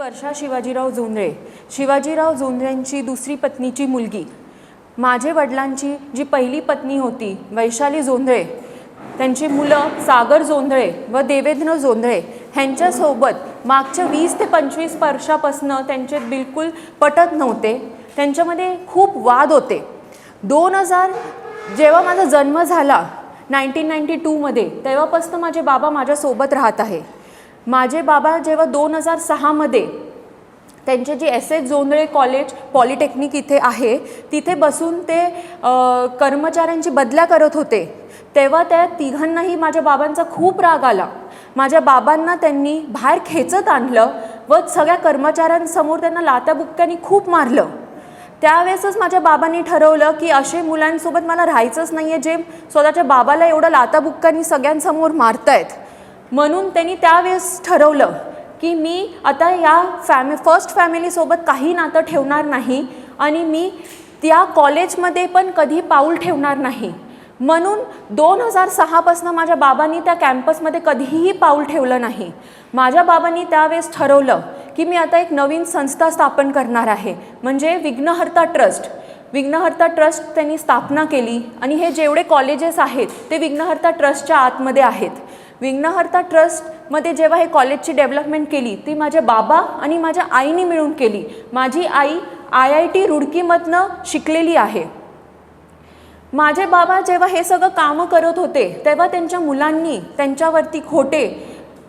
वर्षा शिवाजीराव जोंधळे शिवाजीराव जोंधळ्यांची दुसरी पत्नीची मुलगी. माझे वडिलांची जी पहिली पत्नी होती वैशाली जोंधळे त्यांची मुलं सागर जोंधळे व देवेंद्र जोंधळे ह्यांच्यासोबत मागच्या वीस ते पंचवीस वर्षापासनं त्यांचे बिलकुल पटत नव्हते. त्यांच्यामध्ये खूप वाद होते. दोन हजार जेव्हा माझा जन्म झाला नाईन्टीन नाईन्टी टूमध्ये तेव्हापासनं माझे बाबा माझ्यासोबत राहत आहे. माझे बाबा जेव्हा दोन हजार सहामध्ये त्यांचे जे S S Jondhale college polytechnic इथे आहे तिथे बसून ते कर्मचाऱ्यांची बदल्या करत होते तेव्हा त्या तिघांनाही माझ्या बाबांचा खूप राग आला. माझ्या बाबांना त्यांनी बाहेर खेचत आणलं व सगळ्या कर्मचाऱ्यांसमोर त्यांना लाताबुक्क्यांनी खूप मारलं. त्यावेळेसच माझ्या बाबांनी ठरवलं की असे मुलांसोबत मला राहायचंच नाही आहे जे स्वतःच्या बाबाला एवढं लाताबुक्क्यांनी सगळ्यांसमोर मारतायत. म्हणून त्यांनी त्यावेळेस ठरवलं की मी आता या फॅमि फर्स्ट फॅमिलीसोबत काही नातं ठेवणार नाही आणि मी त्या कॉलेजमध्ये पण कधी पाऊल ठेवणार नाही. म्हणून दोन हजार सहापासनं माझ्या बाबांनी त्या कॅम्पसमध्ये कधीही पाऊल ठेवलं नाही. माझ्या बाबांनी त्यावेळेस ठरवलं की मी आता एक नवीन संस्था स्थापन करणार आहे म्हणजे विघ्नहर्ता ट्रस्ट. विघ्नहर्ता ट्रस्ट त्यांनी स्थापना केली आणि हे जेवढे कॉलेजेस आहेत ते विघ्नहर्ता ट्रस्टच्या आतमध्ये आहेत. विघ्नहर्ता ट्रस्टमध्ये जेव्हा हे कॉलेजची डेव्हलपमेंट केली ती माझ्या बाबा आणि माझ्या आईने मिळून केली. माझी आई आय आय टी रुडकीमधनं शिकलेली आहे. माझे बाबा जेव्हा हे सगळं कामं करत होते तेव्हा त्यांच्या मुलांनी त्यांच्यावरती खोटे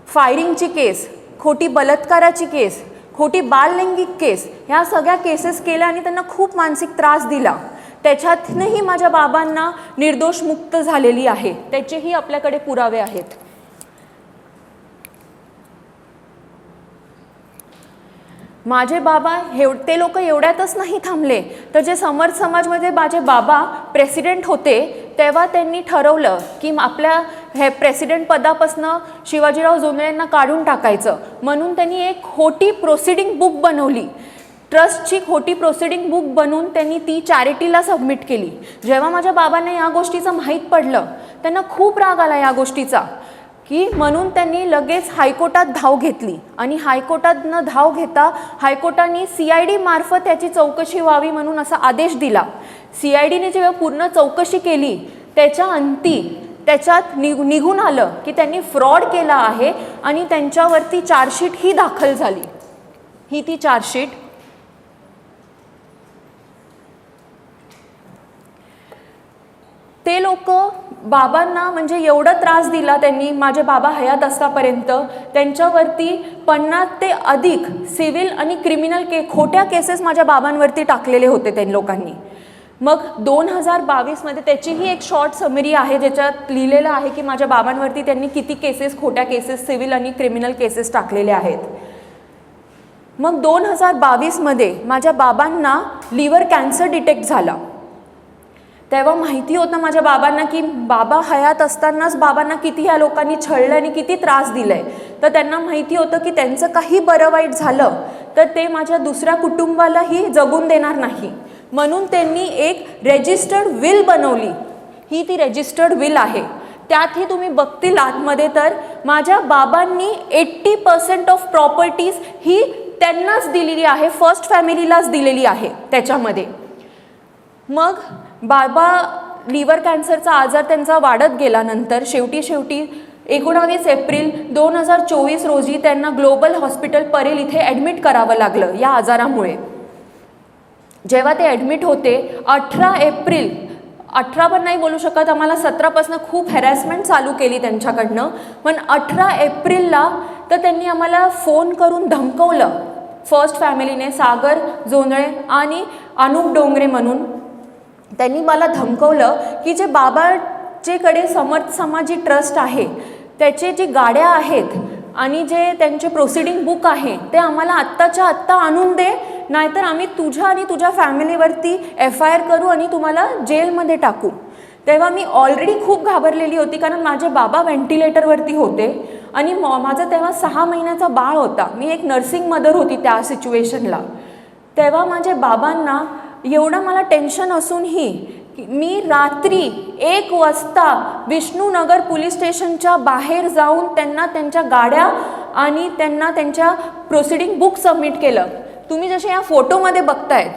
फायरिंगची केस खोटी बलात्काराची केस खोटी बाललैंगिक केस ह्या सगळ्या केसेस केल्या आणि त्यांना खूप मानसिक त्रास दिला. त्याच्यातनंही माझ्या बाबांना निर्दोष मुक्त झालेली आहे. त्याचेही आपल्याकडे पुरावे आहेत. माझे बाबा हेव ते लोक एवढ्यातच नाही थांबले. तर जे समर्थ समाजमध्ये माझे बाबा प्रेसिडेंट होते तेव्हा त्यांनी ठरवलं की आपल्या हे प्रेसिडेंट पदापासनं शिवाजीराव जोंधळेंना काढून टाकायचं. म्हणून त्यांनी एक खोटी प्रोसिडिंग बुक बनवली. ट्रस्टची खोटी प्रोसिडिंग बुक बनवून त्यांनी ती चॅरिटीला सबमिट केली. जेव्हा माझ्या बाबांना या गोष्टीचं माहीत पडलं त्यांना खूप राग आला या गोष्टीचा. की म्हणून त्यांनी लगेच हायकोर्टात धाव घेतली. आणि हायकोर्टातनं धाव घेता हायकोर्टाने सी आय डी मार्फत त्याची चौकशी व्हावी म्हणून असा आदेश दिला. सी आय डीने जेव्हा पूर्ण चौकशी केली त्याच्या अंती त्याच्यात नि निघून आलं की त्यांनी फ्रॉड केला आहे आणि त्यांच्यावरती चार्जशीट ही दाखल झाली. ही ती चार्जशीट ते लोक बाबांना म्हणजे एवढा त्रास दिला त्यांनी माझे बाबा हयात असतापर्यंत त्यांच्यावरती पन्नास ते अधिक सिव्हिल आणि क्रिमिनल के खोट्या केसेस माझ्या बाबांवरती टाकलेले होते त्या लोकांनी. मग दोन हजार बावीसमध्ये त्याचीही एक शॉर्ट समरी आहे ज्याच्यात लिहिलेलं आहे की माझ्या बाबांवरती त्यांनी किती केसेस खोट्या केसेस सिव्हिल आणि क्रिमिनल केसेस टाकलेले आहेत. मग दोन हजार बावीसमध्ये माझ्या बाबांना लिव्हर कॅन्सर डिटेक्ट झाला. तेव्हा माहिती होतं माझ्या बाबांना की बाबा हयात असतानाच बाबांना किती ह्या लोकांनी छळलं आणि किती त्रास दिलाय. तर त्यांना माहिती होतं की त्यांचं काही बरं वाईट झालं तर ते माझ्या दुसऱ्या कुटुंबालाही जगून देणार नाही. म्हणून त्यांनी एक रेजिस्टर्ड विल बनवली. ही ती रेजिस्टर्ड विल आहे. त्यातही तुम्ही बघतील आतमध्ये तर माझ्या बाबांनी एट्टी पर्सेंट ऑफ प्रॉपर्टीज ही त्यांनाच दिलेली आहे फर्स्ट फॅमिलीलाच दिलेली आहे त्याच्यामध्ये. मग बाबा लिव्हर कॅन्सरचा आजार त्यांचा वाढत गेल्यानंतर शेवटी शेवटी एकोणावीस एप्रिल दोन हजार चोवीस रोजी त्यांना ग्लोबल हॉस्पिटल परेल इथे ॲडमिट करावं लागलं या आजारामुळे. जेव्हा ते ॲडमिट होते अठरा एप्रिल अठरा पण नाही बोलू शकत आम्हाला सतरापासून खूप हॅरॅसमेंट चालू केली त्यांच्याकडनं. पण अठरा एप्रिलला तर त्यांनी आम्हाला फोन करून धमकवलं. फर्स्ट फॅमिलीने सागर जोंधळे आणि अनुप डोंगरे म्हणून. त्यांनी मला धमकवलं की जे बाबाचेकडे समर्थ समाजी ट्रस्ट आहे त्याचे जे गाड्या आहेत आणि जे त्यांचे प्रोसिडिंग बुक आहे ते आम्हाला आत्ताच्या आत्ता आणून दे नाहीतर आम्ही तुझ्या आणि तुझ्या फॅमिलीवरती एफ आय आर करू आणि तुम्हाला जेलमध्ये टाकू. तेव्हा मी ऑलरेडी खूप घाबरलेली होती कारण माझे बाबा व्हेंटिलेटरवरती होते आणि मॉ माझं तेव्हा सहा महिन्याचा बाळ होता. मी एक नर्सिंग मदर होती त्या सिच्युएशनला तेव्हा माझ्या बाबांना एवढं मला टेन्शन असूनही मी रात्री एक वाजता विष्णूनगर पोलीस स्टेशनच्या बाहेर जाऊन त्यांना त्यांच्या गाड्या आणि त्यांना त्यांच्या प्रोसिडिंग बुक सबमिट केलं. तुम्ही जसे या फोटोमध्ये बघतायत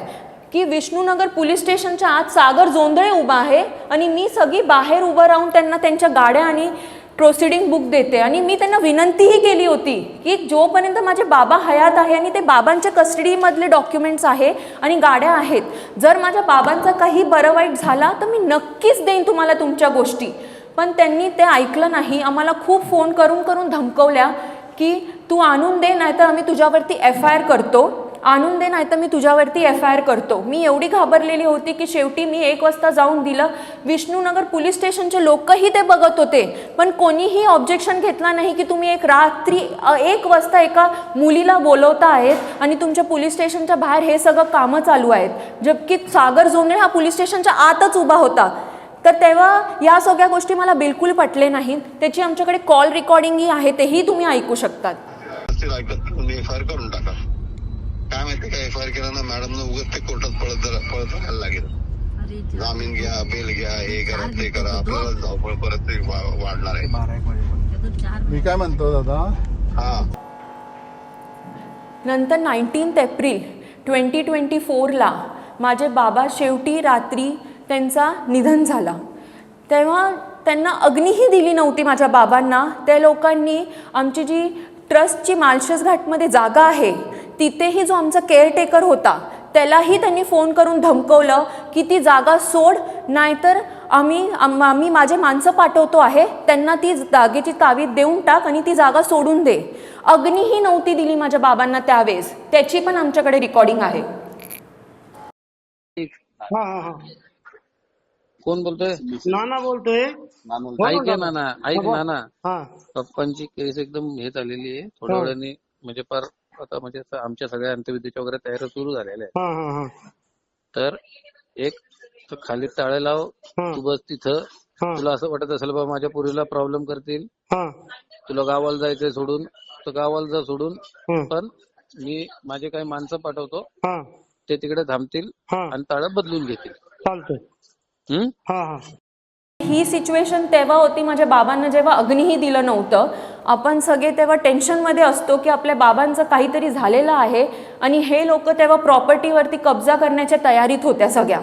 की विष्णूनगर पोलीस स्टेशनच्या आत सागर जोंधळे उभा आहे आणि मी सगळी बाहेर उभं राहून त्यांना त्यांच्या गाड्या आणि प्रोसिडिंग बुक देते. आणि मी त्यांना विनंतीही केली होती की जोपर्यंत माझे बाबा हयात आहे आणि ते बाबांच्या कस्टडीमधले डॉक्युमेंट्स आहे आणि गाड्या आहेत जर माझ्या बाबांचा काही बरं वाईट झाला तर मी नक्कीच देईन तुम्हाला तुमच्या गोष्टी. पण त्यांनी ते ऐकलं नाही. आम्हाला खूप फोन करून करून धमकवल्या की तू आणून दे नाहीतर आम्ही तुझ्यावरती एफ आय आर करतो. आणून दे नाही तर मी तुझ्यावरती एफ आय आर करतो. मी एवढी घाबरलेली होती की शेवटी मी एक वाजता जाऊन दिलं. विष्णूनगर पोलीस स्टेशनचे लोकही ते बघत होते. पण कोणीही ऑब्जेक्शन घेतला नाही की तुम्ही एक रात्री एक वाजता एका मुलीला बोलवता आहेत आणि तुमच्या पोलीस स्टेशनच्या बाहेर हे सगळं कामं चालू आहेत. जबकी सागर जोंगळे हा पोलीस स्टेशनच्या आतच उभा होता. तर तेव्हा या सगळ्या गोष्टी मला बिलकुल पटले नाहीत. त्याची आमच्याकडे कॉल रेकॉर्डिंगही आहे तेही तुम्ही ऐकू शकतात व्यवस्थित ऐकत तुम्ही एफ आय आर करून टाका काय माहिती का एफ आय आर केला ना मॅडम उगाच ते कोर्टात पळत पळत राहायला लागेल जामीन घ्या बेल घ्या हे करा ते करा आपल्याला धावपळ परत वाढणार आहे मी काय म्हणतो दादा हा नंतर नाईन्टीन्थ एप्रिल ट्वेंटी ट्वेंटी फोरला माझे बाबा शेवटी रात्री त्यांचा निधन झाला तेव्हा त्यांना अग्नीही दिली नव्हती माझ्या बाबांना त्या लोकांनी आमची जी ट्रस्टची मालशेस घाटमध्ये जागा आहे तिथेही जो आमचा केअरटेकर होता त्यालाही त्यांनी फोन करून धमकवलं की ती जागा सोड नाहीतर आम्ही आम- आम्ही माझे माणसं पाठवतो आहे त्यांना ती जागेची तावीत देऊन टाक आणि ती जागा सोडून दे. अग्नीही नव्हती दिली माझ्या बाबांना त्यावेळेस. त्याची पण आमच्याकडे रेकॉर्डिंग आहे. हा हा हा. कोण बोलतोय? नाना बोलतोय. बोला ऐक ना. ना ना ऐक बोला. ना ना हा. पप्पांची केस एकदम हे झालेली आहे. थोड्या हा. वेळाने म्हणजे फार आता म्हणजे असं आमच्या सगळ्या अंत्यविधीच्या वगैरे तयारी सुरू झालेल्या आहेत. हा हा हा. तर एक तर खाली टाळे लाव हा. तू बस तिथं. हा. तुला असं वाटत असेल बाबा माझ्या पुरीला प्रॉब्लेम करतील. हा. तुला गावाला जायचंय सोडून. तर गावाला जा सोडून. पण मी माझे काही माणसं पाठवतो. हा. ते तिकडे थांबतील हा. आणि ताळं बदलून घेतील. हम्म हा हा. ही सिच्युएशन तेव्हा होती. माझ्या बाबांना जेव्हा अग्नीही दिलं नव्हतं आपण सगळे तेव्हा टेन्शनमध्ये असतो की आपल्या बाबांचं काहीतरी झालेलं आहे आणि हे लोक तेव्हा प्रॉपर्टीवरती कब्जा करण्याच्या तयारीत होत्या सगळ्या.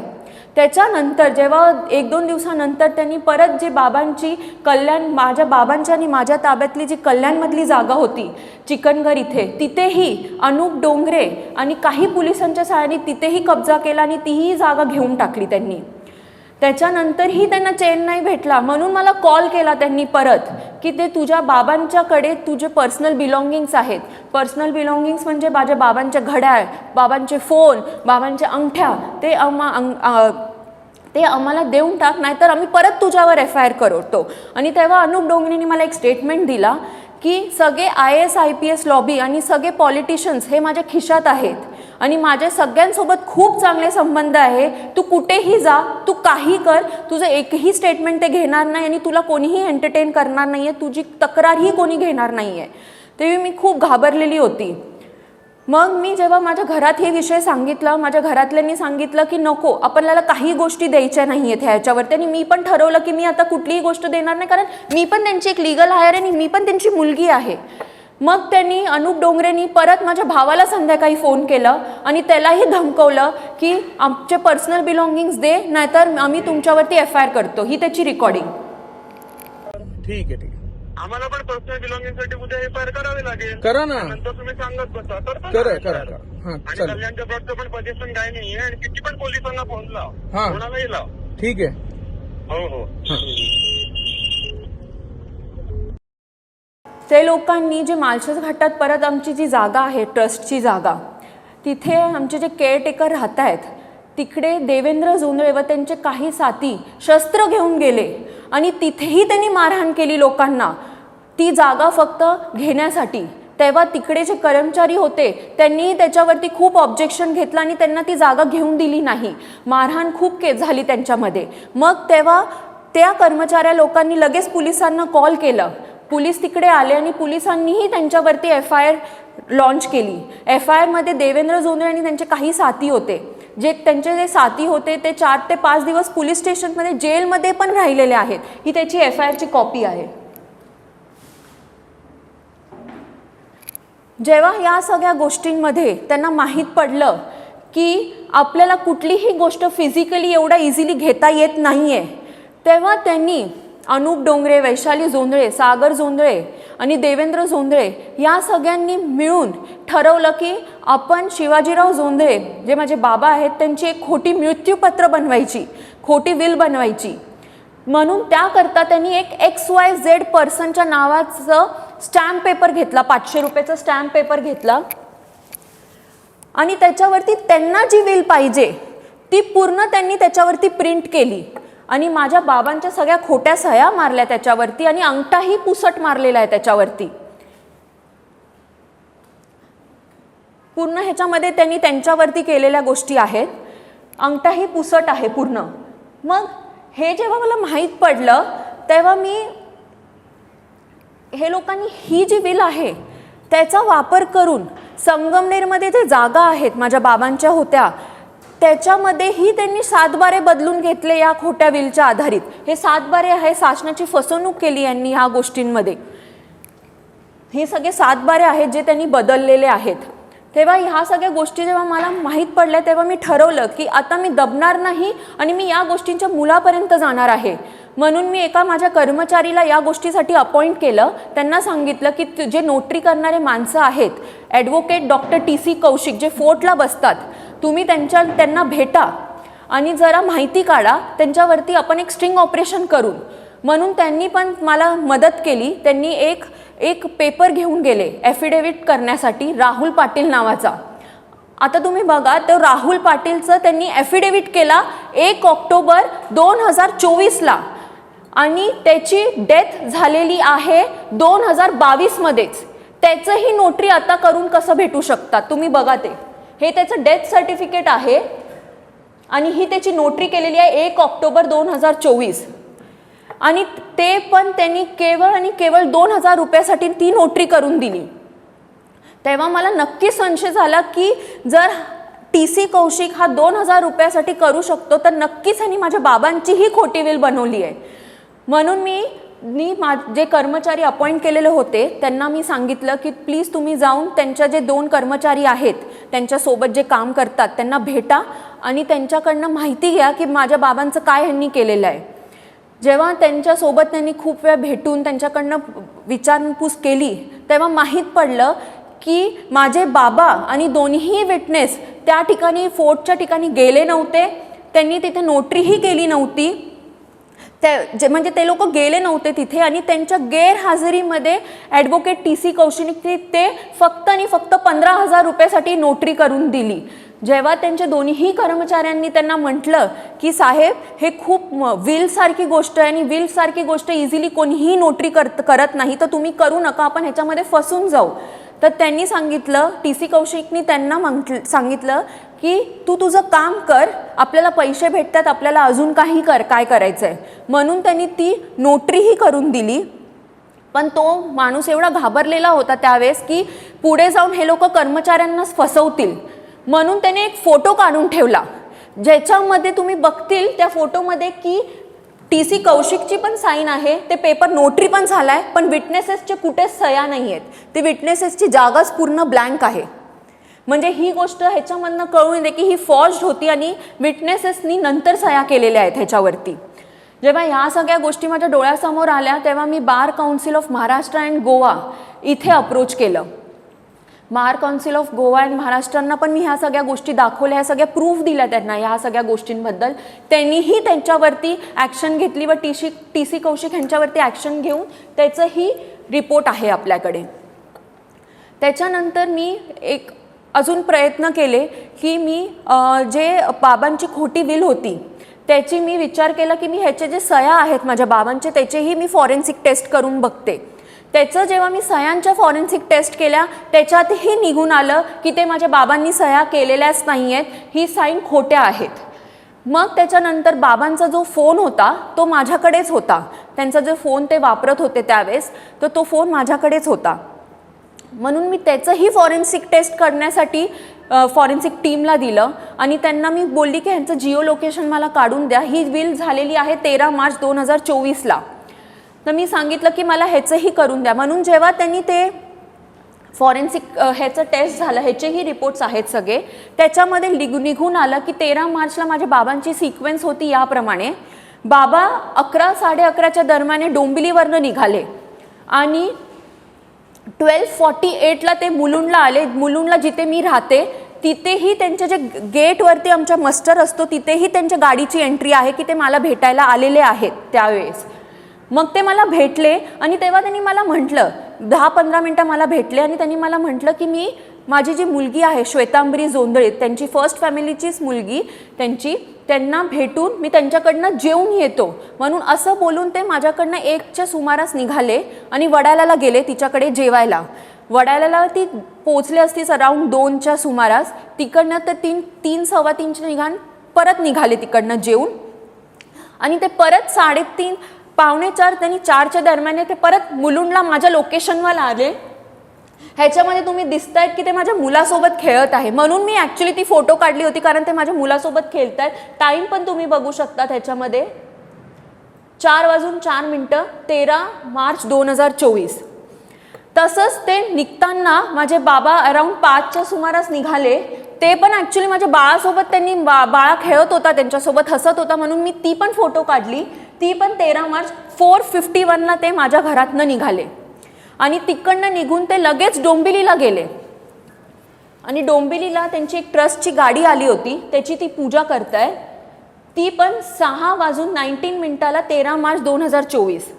त्याच्यानंतर जेव्हा एक दोन दिवसानंतर त्यांनी परत जी बाबांची कल्याण माझ्या बाबांच्या आणि माझ्या ताब्यातली जी कल्याणमधली जागा होती चिकनगर इथे तिथेही अनूप डोंगरे आणि काही पोलिसांच्या सहाय्याने तिथेही कब्जा केला आणि तीही जागा घेऊन टाकली त्यांनी. त्याच्यानंतरही त्यांना चेन नाही भेटला. म्हणून मला कॉल केला त्यांनी परत की ते तुझ्या बाबांच्याकडे तुझे पर्सनल बिलॉंगिंग्स आहेत. पर्सनल बिलॉंगिंग्स म्हणजे माझ्या बाबांच्या घड्याळ बाबांचे फोन बाबांच्या अंगठ्या. ते आम्हा अंग- ते आम्हाला देऊन टाक नाहीतर आम्ही परत तुझ्यावर एफ आय आर करतो. आणि तेव्हा अनुप डोंगरेने मला एक स्टेटमेंट दिला की सगळे I S I P S lobby आणि सगळे पॉलिटिशियन्स हे माझ्या खिशात आहेत. आणि माझे सगळ्यांसोबत खूप चांगले संबंध आहे. तू कुठेही जा तू काही कर. तुझं एकही स्टेटमेंट ते घेणार नाही आणि तुला कोणीही एंटरटेन करणार नाही आहे तुझी तक्रारही कोणी घेणार नाही आहे तेव्हा मी खूप घाबरलेली होती. मग मी जेव्हा माझ्या घरात हे विषय सांगितलं माझ्या घरातल्यांनी सांगितलं की नको आपल्याला काही गोष्टी द्यायच्या नाही आहेत ह्याच्यावरती आणि मी पण ठरवलं की मी आता कुठलीही गोष्ट देणार नाही. कारण मी पण त्यांची एक लिगल हायर आणि मी पण त्यांची मुलगी आहे. मग त्यांनी अनुप डोंगरेंनी परत माझ्या भावाला संध्याकाळी फोन केलं आणि त्यालाही धमकवलं की आमचे पर्सनल बिलॉंगिंग्स दे नाहीतर आम्ही तुमच्यावरती एफ आय आर करतो. ही त्याची रेकॉर्डिंग ठीक आहे ठीक आहे. आम्हाला पण पर्सनल बिलॉंगिंगसाठी उद्या एफ आय आर करावी लागेल. करा ना. नंतर तुम्ही सांगत बसा. तर पण करा हा आणि कल्याणच्या ब्लॉकचं पण पोझिशन काय नाहीये आणि किती पण पोलिसांना फोन लाव. हा. कोणालाही लाव. ठीक आहे. हो हो. हा. ते लोकांनी जे मालशेज घाटात परत आमची जी जागा आहे ट्रस्टची जागा तिथे आमचे जे केअरटेकर राहत आहेत तिकडे देवेंद्र जोंधळे व त्यांचे काही साथी शस्त्र घेऊन गेले आणि तिथेही त्यांनी मारहाण केली लोकांना. ती जागा फक्त घेण्यासाठी. तेव्हा तिकडे जे कर्मचारी होते त्यांनी त्याच्यावरती खूप ऑब्जेक्शन घेतलं आणि त्यांना ती जागा घेऊन दिली नाही. मारहाण खूप के झाली त्यांच्यामध्ये. मग तेव्हा त्या कर्मचाऱ्या लोकांनी लगेच पोलिसांना कॉल केलं. पोलीस तिकडे आले आणि पोलिसांनीही त्यांच्यावरती एफ आय आर लॉन्च केली. एफ आय आरमध्ये देवेंद्र जोंधळे आणि त्यांचे काही साथी होते. जे त्यांचे जे साथी होते ते चार ते पाच दिवस पोलीस स्टेशनमध्ये जेलमध्ये पण राहिलेले आहेत. ही त्याची एफ आय आरची कॉपी आहे. जेव्हा या सगळ्या गोष्टींमध्ये त्यांना माहीत पडलं की आपल्याला कुठलीही गोष्ट फिजिकली एवढा इझिली घेता येत नाही आहे तेव्हा त्यांनी अनुप डोंगरे वैशाली जोंधळे सागर जोंधळे आणि देवेंद्र जोंधळे या सगळ्यांनी मिळून ठरवलं की आपण शिवाजीराव जोंधळे जे माझे बाबा आहेत त्यांची एक खोटी मृत्यूपत्र बनवायची खोटी विल बनवायची. म्हणून त्याकरता त्यांनी एक एक्स वाय झेड पर्सनच्या नावाचं स्टॅम्प पेपर घेतला पाचशे रुपयाचा स्टॅम्प पेपर घेतला. आणि त्याच्यावरती त्यांना जी विल पाहिजे ती पूर्ण त्यांनी त्याच्यावरती प्रिंट केली. आणि माझ्या बाबांच्या सगळ्या खोट्या सह्या मारल्या त्याच्यावरती आणि अंगठाही पुसट मारलेला आहे त्याच्यावरती. पूर्ण ह्याच्यामध्ये त्यांनी त्यांच्यावरती केलेल्या गोष्टी आहेत. अंगठाही पुसट आहे पूर्ण. मग हे जेव्हा मला माहीत पडलं तेव्हा मी हे लोकांनी ही जी विल आहे त्याचा वापर करून संगमनेरमध्ये जे जागा आहेत माझ्या बाबांच्या होत्या त्याच्यामध्येही त्यांनी सातबारे बदलून घेतले या खोट्या विलच्या आधारित. हे सातबारे आहे शासनाची फसवणूक केली यांनी ह्या गोष्टींमध्ये. हे सगळे सातबारे आहेत जे त्यांनी बदललेले आहेत. तेव्हा ह्या सगळ्या गोष्टी जेव्हा मला माहीत पडल्या तेव्हा मी ठरवलं की आता मी दबणार नाही आणि मी या गोष्टींच्या मुलापर्यंत जाणार आहे. म्हणून मी एका माझ्या कर्मचारीला या गोष्टीसाठी अपॉइंट केलं. त्यांना सांगितलं की जे नोटरी करणारे माणसं आहेत advocate doctor T C Kaushik जे फोर्टला बसतात तुम्ही त्यांच्या त्यांना भेटा आणि जरा माहिती काढा त्यांच्यावरती आपण एक स्ट्रिंग ऑपरेशन करू. म्हणून त्यांनी पण मला मदत केली. त्यांनी एक एक पेपर घेऊन गेले ॲफिडेविट करण्यासाठी राहुल पाटील नावाचा. आता तुम्ही बघा तर राहुल पाटीलचं त्यांनी ॲफिडेविट केला एक ऑक्टोबर दोन हजार चोवीसला. आणि त्याची डेथ झालेली आहे दोन हजार बावीसमध्येच. त्याचंही नोटरी आता करून कसं भेटू शकतात? तुम्ही बघा ते. हे त्याचं डेथ सर्टिफिकेट आहे. आणि ही त्याची नोटरी केलेली आहे एक ऑक्टोबर दोन हजार चोवीस. आणि ते पण त्यांनी केवळ आणि केवळ दोन हजार रुपयासाठी ती नोटरी करून दिली. तेव्हा मला नक्की संशय झाला की जर टी सी कौशिक हा दोन हजार रुपयासाठी करू शकतो तर नक्कीच ह्यांनी माझ्या बाबांचीही खोटी विल बनवली आहे. म्हणून मी मी मा जे कर्मचारी अपॉइंट केलेले होते त्यांना मी सांगितलं की प्लीज तुम्ही जाऊन त्यांच्या जे दोन कर्मचारी आहेत त्यांच्यासोबत जे काम करतात त्यांना भेटा आणि त्यांच्याकडनं माहिती घ्या की माझ्या बाबांचं काय ह्यांनी केलेलं आहे. जेव्हा त्यांच्यासोबत त्यांनी खूप वेळ भेटून त्यांच्याकडनं विचारपूस केली तेव्हा माहीत पडलं की माझे बाबा आणि दोन्ही विटनेस त्या ठिकाणी फोर्टच्या ठिकाणी गेले नव्हते. त्यांनी तिथे नोटरीही केली नव्हती. ते जे म्हणजे ते लोक गेले नव्हते तिथे आणि त्यांच्या गैरहजेरीमध्ये ॲडव्होकेट टी सी कौशिकने ते फक्त आणि फक्त पंधरा हजार रुपयासाठी नोटरी करून दिली. जेव्हा त्यांच्या दोन्हीही कर्मचाऱ्यांनी त्यांना म्हटलं की साहेब हे खूप विलसारखी गोष्ट आहे आणि विलसारखी गोष्ट इझिली कोणीही नोटरी करत करत नाही तर तुम्ही करू नका आपण ह्याच्यामध्ये फसून जाऊ. तर त्यांनी सांगितलं टी सी कौशिकनी त्यांना म्हटलं सांगितलं की तू तुझं काम कर आपल्याला पैसे भेटतात आपल्याला अजून काही कर काय करायचं आहे म्हणून त्यांनी ती नोटरीही करून दिली. पण तो माणूस एवढा घाबरलेला होता त्यावेळेस की पुढे जाऊन हे लोक कर्मचाऱ्यांनाच फसवतील. म्हणून त्याने एक फोटो काढून ठेवला ज्याच्यामध्ये तुम्ही बघतील त्या फोटोमध्ये की टी सी कौशिकची पण साईन आहे ते पेपर नोटरी पण झाला आहे पण विटनेसेसचे कुठेच सह्या नाही आहेत ते विटनेसेसची जागाच पूर्ण ब्लँक आहे. म्हणजे ही गोष्ट ह्याच्यामधनं कळून येते की ही फॉर्ज्ड होती आणि विटनेसेसनी नंतर सह्या केलेल्या आहेत ह्याच्यावरती. जेव्हा ह्या सगळ्या गोष्टी माझ्या डोळ्यासमोर आल्या तेव्हा मी bar council of Maharashtra and Goa इथे अप्रोच केलं. Bar council of Goa and महाराष्ट्रांना पण मी ह्या सगळ्या गोष्टी दाखवल्या ह्या सगळ्या प्रूफ दिल्या त्यांना ह्या सगळ्या गोष्टींबद्दल. त्यांनीही त्यांच्यावरती ॲक्शन घेतली व T C T C Kaushik ह्यांच्यावरती action घेऊन त्याचंही रिपोर्ट आहे आपल्याकडे. त्याच्यानंतर मी एक अजून प्रयत्न केले की मी जे बाबांची खोटी विल होती त्याची मी विचार केला की मी ह्याचे जे सया आहेत माझ्या बाबांचे त्याचेही मी फॉरेन्सिक टेस्ट करून बघते. त्याचं जेव्हा मी सह्यांच्या फॉरेन्सिक टेस्ट केल्या त्याच्यातही निघून आलं की ते माझ्या बाबांनी सह्या केलेल्याच नाही आहेत ही साईन खोट्या आहेत. मग त्याच्यानंतर बाबांचा जो फोन होता तो माझ्याकडेच होता. त्यांचा जो फोन ते वापरत होते त्यावेळेस तर तो फोन माझ्याकडेच होता. म्हणून मी त्याचंही फॉरेन्सिक टेस्ट करण्यासाठी फॉरेन्सिक टीमला दिलं आणि त्यांना मी बोलली की ह्यांचं जिओ लोकेशन मला काढून द्या. ही विल झालेली आहे तेरा मार्च दोन हजार चोवीसला. तर मी सांगितलं की मला ह्याचंही करून द्या. म्हणून जेव्हा त्यांनी ते फॉरेन्सिक ह्याचं टेस्ट झालं ह्याचेही रिपोर्ट्स आहेत सगळे त्याच्यामध्ये निघ निघून आलं की तेरा मार्चला माझ्या बाबांची सिक्वेन्स होती याप्रमाणे बाबा अकरा साडे अकराच्या दरम्याने डोंबिलीवरनं निघाले आणि ट्वेल्व फॉर्टी एटला ते मुलुंडला आले. मुलुंडला जिथे मी राहते तिथेही त्यांच्या जे गेटवरती आमच्या मस्टर असतो तिथेही त्यांच्या गाडीची एंट्री आहे की ते मला भेटायला आलेले आहेत त्यावेळेस. मग ते मला भेटले आणि तेव्हा त्यांनी मला म्हटलं दहा पंधरा मिनटं मला भेटले आणि त्यांनी मला म्हटलं की मी माझी जी मुलगी आहे श्वेतांबरी जोंदळीत त्यांची फर्स्ट फॅमिलीचीच मुलगी त्यांची त्यांना भेटून मी त्यांच्याकडनं जेवून येतो. म्हणून असं बोलून ते माझ्याकडनं एकच्या सुमारास निघाले आणि वडाल्याला गेले तिच्याकडे जेवायला. वडाल्याला ती पोचले असतीच अराऊंड दोनच्या सुमारास. तिकडनं तर तीन तीन सव्वा तीनच्या निघान परत निघाले तिकडनं जेवून. आणि ते परत साडेतीन पावणे चार त्यांनी चारच्या दरम्यान ते परत मुलुंडला माझ्या लोकेशनवर आले. ह्याच्यामध्ये तुम्ही दिसत आहेत की ते माझ्या मुलासोबत खेळत आहे. म्हणून मी ॲक्च्युली ती फोटो काढली होती कारण ते माझ्या मुलासोबत खेळत आहेत टाईम पण तुम्ही बघू शकता ह्याच्यामध्ये. चार वाजून चार मिनटं तेरा मार्च दोन हजार चोवीस. तसंच ते निघताना माझे बाबा अराऊंड पाचच्या सुमारास निघाले. ते पण ॲक्च्युली माझ्या बाळासोबत त्यांनी बा बाळा खेळत होता त्यांच्यासोबत हसत होता म्हणून मी ती पण फोटो काढली. ती पण तेरा मार्च फोर फिफ्टी वनला ते माझ्या घरातनं निघाले. आणि तिकडनं निघून ते लगेच डोंबिलीला गेले. आणि डोंबिलीला त्यांची एक ट्रस्टची गाडी आली होती त्याची ती पूजा करताय. ती पण सहा वाजून नाईन्टीन मिनिटाला तेरा मार्च दोन हजार चोवीस.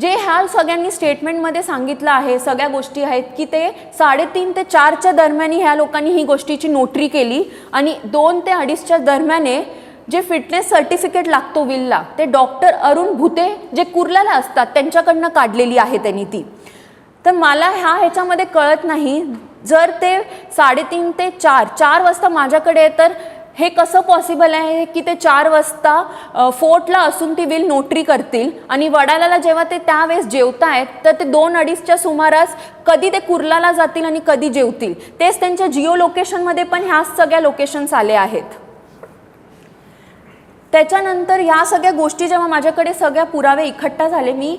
जे ह्या सगळ्यांनी स्टेटमेंटमध्ये सांगितलं आहे सगळ्या गोष्टी आहेत की ते साडेतीन ते चारच्या दरम्यान ह्या लोकांनी ही गोष्टीची नोटरी केली आणि दोन ते अडीचच्या दरम्याने जे फिटनेस सर्टिफिकेट लागतो विलला ते डॉक्टर अरुण भुते जे कुर्ल्याला असतात त्यांच्याकडनं काढलेली आहे त्यांनी ती. तर मला ह्या ह्याच्यामध्ये कळत नाही जर ते साडेतीन ते चार चार वाजता माझ्याकडे तर हे कसं पॉसिबल आहे की ते चार वाजता फोर्टला असून ती विल नोटरी करतील आणि वडालाला जेव्हा ते त्यावेळेस जेवतायत तर ते दोन अडीचच्या सुमारास कधी ते कुर्लाला जातील आणि कधी जेवतील. तेच त्यांच्या जिओ लोकेशनमध्ये पण ह्याच सगळ्या लोकेशन्स आले आहेत. त्याच्यानंतर ह्या सगळ्या गोष्टी जेव्हा माझ्याकडे सगळ्या पुरावे इकट्ठा झाले मी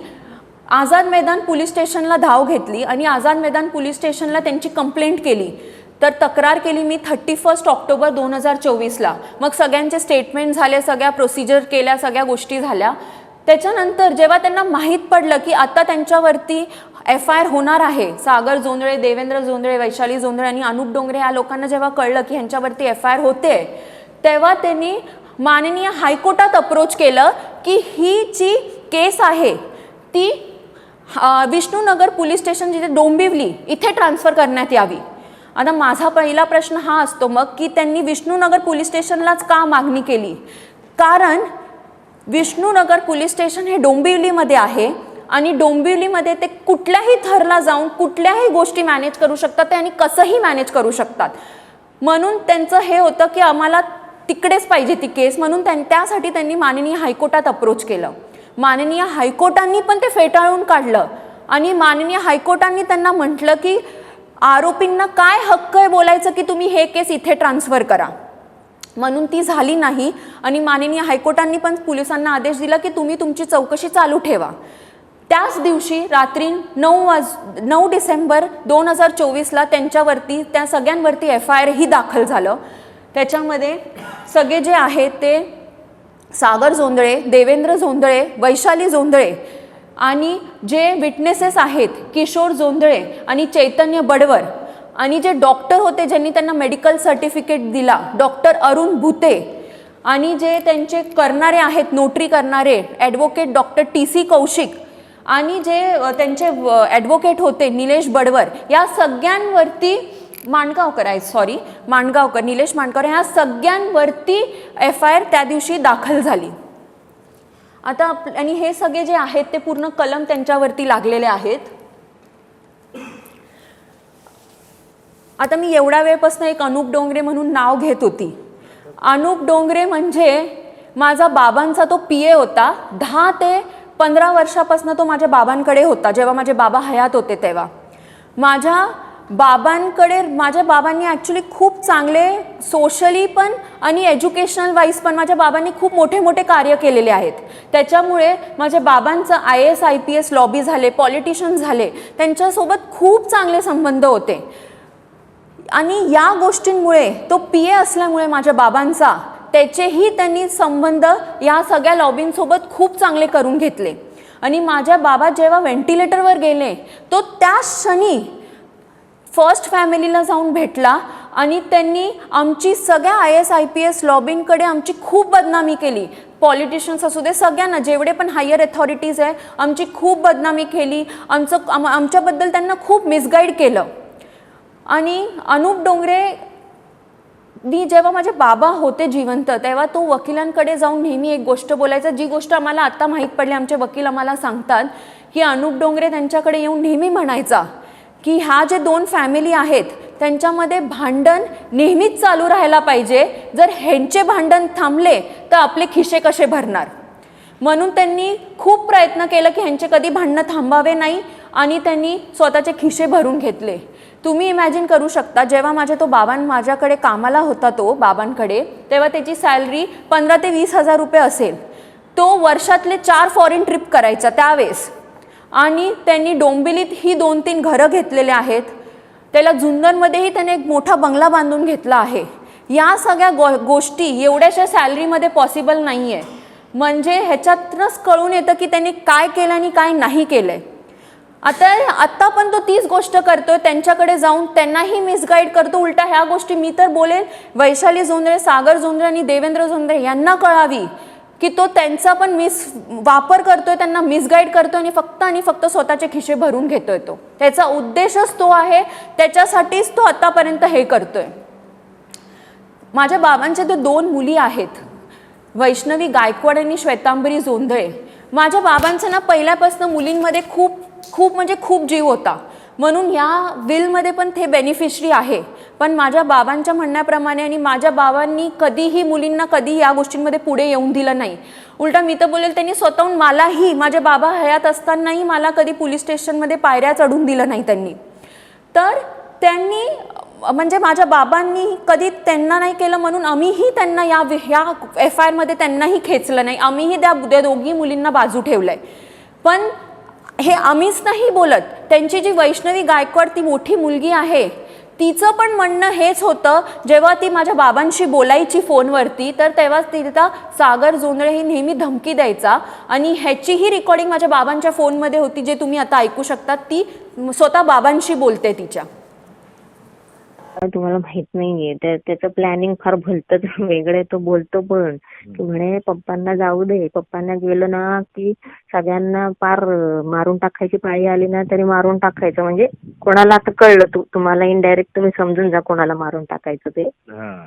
आझाद मैदान पोलीस स्टेशनला धाव घेतली आणि आझाद मैदान पोलीस स्टेशनला त्यांची कंप्लेंट केली. तर तक्रार केली मी थर्टी फर्स्ट ऑक्टोबर दोन हजार चोवीसला. मग सगळ्यांचे स्टेटमेंट झाले सगळ्या प्रोसिजर केल्या सगळ्या गोष्टी झाल्या. त्याच्यानंतर जेव्हा त्यांना माहीत पडलं की आता त्यांच्यावरती एफ आय आर होणार आहे सागर जोंधळे देवेंद्र जोंधळे वैशाली जोंधळे आणि अनुप डोंगरे या लोकांना जेव्हा कळलं की ह्यांच्यावरती एफ आय आर होते तेव्हा त्यांनी माननीय हायकोर्टात अप्रोच केलं की ही जी केस आहे ती विष्णूनगर पोलीस स्टेशन जिथे डोंबिवली इथे ट्रान्सफर करण्यात यावी. आता माझा पहिला प्रश्न हा असतो मग की त्यांनी विष्णूनगर पोलीस स्टेशनलाच का मागणी केली? कारण विष्णूनगर पोलीस स्टेशन हे डोंबिवलीमध्ये आहे आणि डोंबिवलीमध्ये ते कुठल्याही थरला जाऊन कुठल्याही गोष्टी मॅनेज करू शकतात ते आणि कसंही मॅनेज करू शकतात. म्हणून त्यांचं हे होतं की आम्हाला तिकडेच पाहिजे ती केस म्हणून त्यां त्यासाठी त्यांनी माननीय हायकोर्टात अप्रोच केलं. माननीय हायकोर्टांनी पण ते फेटाळून काढलं. आणि माननीय हायकोर्टांनी त्यांना म्हटलं की आरोपींना काय हक्क आहे बोलायचं की तुम्ही हे केस इथे ट्रान्सफर करा? म्हणून ती झाली नाही आणि माननीय हायकोर्टांनी पण पोलिसांना आदेश दिला की तुम्ही तुमची चौकशी चालू ठेवा. त्याच दिवशी रात्री नऊ वाज नऊ डिसेंबर दोन हजार चोवीसला त्यांच्यावरती त्या सगळ्यांवरती एफ आय आरही दाखल झालं. त्याच्यामध्ये सगळे जे आहेत ते सागर जोंधळे देवेंद्र जोंधळे वैशाली जोंधळे आणि जे विटनेसेस आहेत किशोर जोंधळे आणि चैतन्य बडवर आणि जे डॉक्टर होते ज्यांनी त्यांना मेडिकल सर्टिफिकेट दिला डॉक्टर अरुण भुते आणि जे त्यांचे करणारे आहेत नोटरी करणारे advocate doctor T C Kaushik आणि जे त्यांचे ॲडव्होकेट होते निलेश बडवर या सगळ्यांवरती माणगावकर आहे सॉरी माणगावकर निलेश माणगावकर ह्या सगळ्यांवरती एफ आय आर त्या दिवशी दाखल झाली. आता आप आणि हे सगळे जे आहेत ते पूर्ण कलम त्यांच्यावरती लागलेले आहेत. आता मी एवढ्या वेळपासून एक अनुप डोंगरे म्हणून नाव घेत होती. अनुप डोंगरे म्हणजे माझा बाबांचा तो पी ए होता. दहा ते पंधरा वर्षापासून तो माझ्या बाबांकडे होता जेव्हा माझे बाबा हयात होते तेव्हा. माझ्या बाबांकडे माझ्या बाबांनी ॲक्च्युली खूप चांगले सोशली पण आणि एज्युकेशनल वाईज पण माझ्या बाबांनी खूप मोठे मोठे कार्य केलेले आहेत. त्याच्यामुळे माझ्या बाबांचं I S I P S lobby झाले पॉलिटिशियन झाले त्यांच्यासोबत खूप चांगले संबंध होते. आणि या गोष्टींमुळे तो पी ए असल्यामुळे माझ्या बाबांचा त्याचेही त्यांनी संबंध या सगळ्या लॉबींसोबत खूप चांगले करून घेतले. आणि माझ्या बाबा जेव्हा व्हेंटिलेटरवर गेले तो त्या क्षणी फर्स्ट फॅमिलीला जाऊन भेटला आणि त्यांनी आमची सगळ्या I S I P S लॉबिंगकडे आमची खूप बदनामी केली. पॉलिटिशियन्स असू दे सगळ्यांना जेवढे पण हायर अथॉरिटीज आहे आमची खूप बदनामी केली. आमचं आम आमच्याबद्दल त्यांना खूप मिसगाईड केलं. आणि अनुप डोंगरे मी जेव्हा माझे बाबा होते जिवंत तेव्हा तो वकिलांकडे जाऊन नेहमी एक गोष्ट बोलायचा जी गोष्ट आम्हाला आत्ता माहीत पडली आमचे वकील आम्हाला सांगतात की अनुप डोंगरे त्यांच्याकडे येऊन नेहमी म्हणायचा की ह्या जे दोन फॅमिली आहेत त्यांच्यामध्ये भांडण नेहमीच चालू राहायला पाहिजे. जर ह्यांचे भांडण थांबले तर आपले खिसे कसे भरणार? म्हणून त्यांनी खूप प्रयत्न केला की ह्यांचे कधी भांडणं थांबावे नाही आणि त्यांनी स्वतःचे खिसे भरून घेतले. तुम्ही इमॅजिन करू शकता जेव्हा माझ्या तो बाबां माझ्याकडे कामाला होता तो बाबांकडे तेव्हा त्याची सॅलरी पंधरा ते वीस हजार रुपये असेल. तो वर्षातले चार फॉरेन ट्रिप करायचा त्यावेळेस. आणि त्यांनी डोंबिलीत ही दोन तीन घरं घेतलेले आहेत. त्याला जुन्नरमध्येही त्याने एक मोठा बंगला बांधून घेतला आहे. या सगळ्या गो गोष्टी एवढ्याशा सॅलरीमध्ये पॉसिबल नाही आहे म्हणजे ह्याच्यातनंच कळून येतं की त्यांनी काय केलं आणि काय नाही केलं आहे आता आत्ता पण तो तीच गोष्ट करतो आहे त्यांच्याकडे जाऊन त्यांनाही मिसगाईड करतो. उलटा ह्या गोष्टी मी तर बोलेल वैशाली जोंधळे सागर जोंधळे आणि देवेंद्र जोंधळे यांना कळावी. की तो त्यांचा पण मिस वापर करतोय त्यांना मिसगाईड करतोय आणि फक्त आणि फक्त स्वतःचे खिशे भरून घेतोय तो. त्याचा उद्देशच तो आहे त्याच्यासाठीच तो आतापर्यंत हे करतोय. माझ्या बाबांच्या त्या दोन मुली आहेत. वैष्णवी गायकवाड आणि श्वेतांबरी जोंधळे. माझ्या बाबांचा ना पहिल्यापासून मुलींमध्ये खूप खूप म्हणजे खूप जीव होता. म्हणून या विलमध्ये पण ते बेनिफिशरी आहे. पण माझ्या बाबांच्या म्हणण्याप्रमाणे आणि माझ्या बाबांनी कधीही मुलींना कधी या गोष्टींमध्ये पुढे येऊन दिलं नाही. उलटा मी तर बोलेल त्यांनी स्वतःहून मलाही माझे बाबा हयात असतानाही मला कधी पोलीस स्टेशनमध्ये पायऱ्या चढून दिलं नाही त्यांनी. तर त्यांनी म्हणजे माझ्या बाबांनी कधी त्यांना नाही केलं म्हणून आम्हीही त्यांना या ह्या एफ आय आरमध्ये त्यांनाही खेचलं नाही. आम्हीही त्या त्या दोघी मुलींना बाजू ठेवलं आहे पण हे आम्हीच नाही बोलत. त्यांची जी वैष्णवी गायकवाड ती मोठी मुलगी आहे तिचं पण म्हणणं हेच होतं जेव्हा ती माझ्या बाबांशी बोलायची फोनवरती तर तेव्हा तिला सागर जोंधळे ही नेहमी धमकी द्यायचा. आणि ह्याचीही रेकॉर्डिंग माझ्या बाबांच्या फोनमध्ये होती जे तुम्ही आता ऐकू शकता ती स्वतः बाबांशी बोलते तिच्या. तुम्हाला माहीत नाहीये. त्या त्याचं प्लॅनिंग फार भलतच वेगळं तो बोलतो पण. की म्हणे पप्पांना जाऊ दे. पप्पांना गेलं ना की सगळ्यांना पार मारून टाकायची पाळी आली ना तरी मारून टाकायचं. म्हणजे कोणाला आता कळलं तू तुम्हाला इनडायरेक्ट तुम्ही समजून जा कोणाला मारून टाकायचं ते.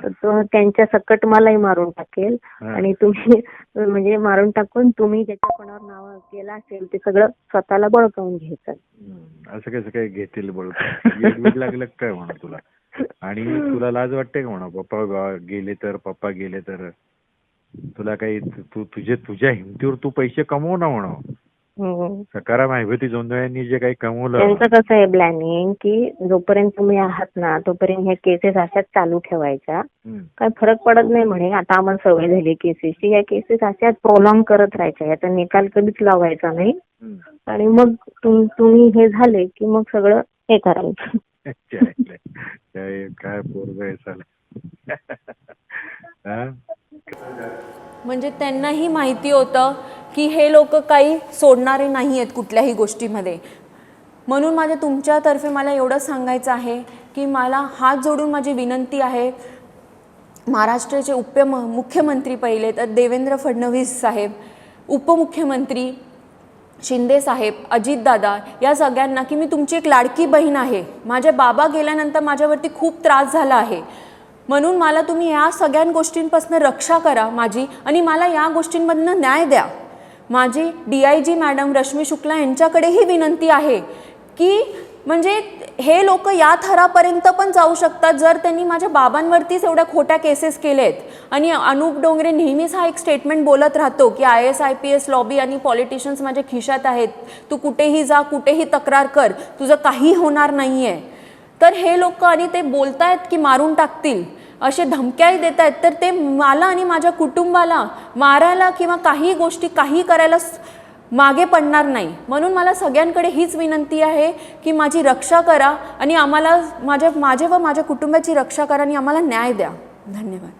तर त्यांच्या सकट मलाही मारून टाकेल. आणि तुम्ही म्हणजे मारून टाकून तुम्ही ज्याच्या कोणावर नाव केलं असेल ते सगळं स्वतःला बळकावून घ्यायचं. असं कसं काय घेतील बळकं येड बीड लागलं काय म्हणा तुला? आणि तुला लाज वाटते का म्हणा? पप्पा गेले तर पप्पा गेले तर. तुला काही तू- तुझे तुझ्या हिमतीवर तू पैसे कमव ना म्हणा. हम्म. सकाराम हैभती जोंधळ्यांनी जे काही कमवलं. त्यांचं कसं आहे प्लॅनिंग की जोपर्यंत तुम्ही आहात ना तोपर्यंत ह्या केसेस अशाच चालू ठेवायच्या. काय फरक पडत नाही म्हणे. आता आम्हाला सवय झाली केसेसची या केसेस अशाच प्रोलॉंग करत राहायच्या. याचा निकाल कधीच लावायचा नाही. आणि मग तुम- तुम्ही हे झाले की मग सगळं हे करायचं. काय काय- पोरग आहे म्हणजे त्यांनाही माहिती होतं की हे लोक काही सोडणारे नाही आहेत कुठल्याही गोष्टीमध्ये. म्हणून माझ्या तुमच्यातर्फे मला एवढं सांगायचं आहे की मला हात जोडून माझी विनंती आहे महाराष्ट्राचे उप मुख्यमंत्री पहिले तर देवेंद्र फडणवीस साहेब उपमुख्यमंत्री शिंदे साहेब अजितदादा या सगळ्यांना की मी तुमची एक लाडकी बहीण आहे. माझे बाबा गेल्यानंतर माझ्यावरती खूप त्रास झाला आहे. म्हणून मला तुम्ही या सगळ्या गोष्टींपासून रक्षा करा माझी आणि मला या गोष्टींमधनं न्याय द्या. माझी D I G madam Rashmi Shukla यांच्याकडेही विनंती आहे की म्हणजे हे लोक या थरापर्यंत पण जाऊ शकतात जर त्यांनी माझ्या बाबांवरतीच एवढ्या खोट्या केसेस केलेत. आणि अनुप डोंगरे नेहमीच हा एक स्टेटमेंट बोलत राहतो की I S I P S lobby आणि पॉलिटिशियन्स माझ्या खिशात आहेत. तू कुठेही जा कुठेही तक्रार कर. तुझं काही होणार नाही आहे तर हे लोक आणि ते बोलतायत की मारून टाकतील असे धमक्याही देत आहेत तर ते मला आणि माझ्या कुटुंबाला मारायला किंवा काही गोष्टी काही करायला मागे पडणार नाही. म्हणून मला सगळ्यांकडे हीच विनंती आहे की माझी रक्षा करा आणि आम्हाला माझ्या माझे व माझ्या कुटुंबाची रक्षा करा आणि आम्हाला न्याय द्या. धन्यवाद.